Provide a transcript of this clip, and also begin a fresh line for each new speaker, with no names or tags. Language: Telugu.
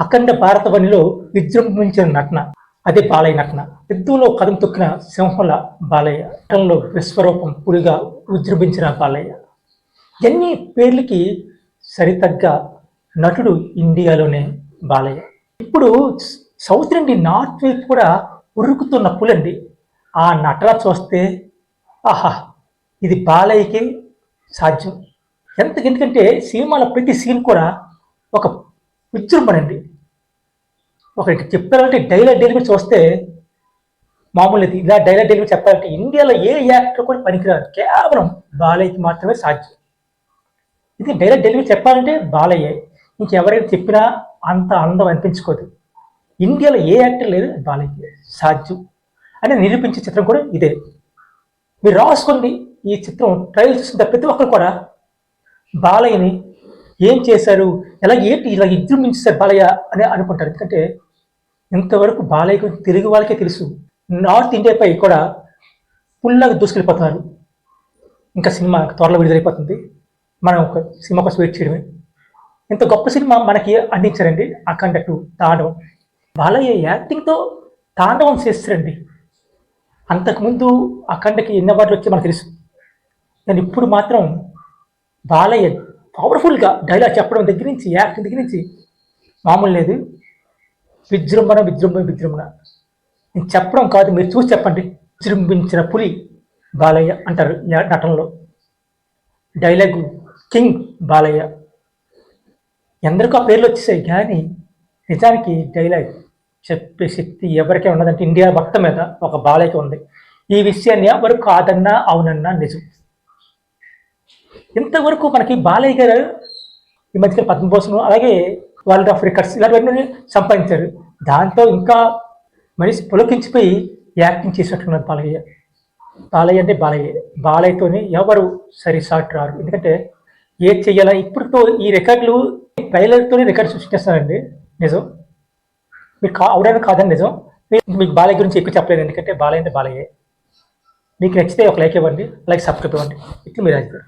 అఖండ భారతవనిలో విజృంభించిన నటన. అదే బాలయ్య నటన. యుద్ధంలో కథం తొక్కిన సింహంల బాలయ్య. నటనలో విశ్వరూపం పులిగా విజృంభించిన బాలయ్య. ఎన్ని పేర్లకి సరితగ్గ నటుడు ఇండియాలోనే బాలయ్య. ఇప్పుడు సౌత్ నుండి నార్త్ వైపు కూడా ఉరుకుతున్న పులండి. ఆ నటన చూస్తే ఆహా ఇది బాలయ్యకి సాధ్యం. ఎంత ఎందుకంటే సినిమాల ప్రతి సీన్ కూడా ఒక విజృంభణండి ఒకరికి చెప్పాలంటే డైలాగ్ డెలివరీ చూస్తే మామూలు ఇది. ఇలా డైలాగ్ డెలివరీ చెప్పాలంటే ఇండియాలో ఏ యాక్టర్ కూడా పనికిరారు కేవలం బాలయ్యకి మాత్రమే సాధ్యం. ఇది డైలాగ్ డెలివరీ చెప్పాలంటే బాలయ్య. ఇంకెవరైనా చెప్పినా అంత అందం అనిపించుకోదు. ఇండియాలో ఏ యాక్టర్ లేదు బాలయ్య సాధ్యం. అని నిరూపించే చిత్రం కూడా ఇదే. మీరు రాసుకోండి ఈ చిత్రం. ట్రైల్ చూసిన ప్రతి ఒక్కరు కూడా బాలయ్యని ఏం చేశారు? ఎలా ఏంటి ఇలా విజృంభించారు బాలయ్య అని అనుకుంటారు. ఎందుకంటే ఇంతవరకు బాలయ్య గురించి తెలుగు వాళ్ళకే తెలుసు. నార్త్ ఇండియాపై కూడా ఫుల్లాగా దూసుకెళ్ళిపోతున్నారు. ఇంకా సినిమా త్వరలో విడుదలైపోతుంది. మనం ఒక సినిమా కోసం వెయిట్ చేయడమే. ఇంత గొప్ప సినిమా మనకి అందించారండి అఖండ టూ తాండవం. బాలయ్య యాక్టింగ్తో తాండవం చేస్తారండి అంతకుముందు అఖండకి ఎన్ని అవార్డులు వచ్చి మనకు తెలుసు. నేను ఇప్పుడు మాత్రం బాలయ్య పవర్ఫుల్గా డైలాగ్ చెప్పడం దగ్గర నుంచి యాక్టింగ్ దగ్గర నుంచి మామూలు లేదు. విజృంభణ విజృంభణ విజృంభణ. నేను చెప్పడం కాదు మీరు చూసి చెప్పండి. విజృంభించిన పులి బాలయ్య అంటారు నటనలో. Dialogue king Balayya. ఎందరికో ఆ పేర్లు వచ్చేసాయి కానీ నిజానికి డైలాగ్ చెప్పే శక్తి ఎవరికే ఉన్నదంటే ఇండియా మొత్తం మీద ఒక బాలయ్యకి ఉంది. ఈ విషయాన్ని ఎవరు కాదన్నా అవునన్నా నిజం. ఇంతవరకు మనకి బాలయ్య గారు ఈ మధ్యన పద్మభూషణం అలాగే వరల్డ్ ఆఫ్ రికార్డ్స్ ఇలాంటివన్నీ సంపాదించారు. దాంతో ఇంకా మనిషి పులకించిపోయి యాక్టింగ్ చేసినట్టున్నారు బాలయ్య. బాలయ్య అంటే బాలయ్య. బాలయ్యతోనే ఎవరు సరి సాటి రారు. ఎందుకంటే ఏది చెయ్యాలా ఇప్పుడుతో ఈ రికార్డులు ట్రైలర్తోనే రికార్డు సృష్టిస్తున్నారండి నిజం? మీకు కా అవడానికి కాదని నిజం? మీకు బాలయ్య గురించి ఎక్కువ చెప్పలేదు ఎందుకంటే బాలయ్య అంటే బాలయ్యే. మీకు నచ్చితే ఒక లైక్ ఇవ్వండి. లైక్ సబ్స్క్రైబ్ ఇవ్వండి. ఇట్లు మీరు రాజు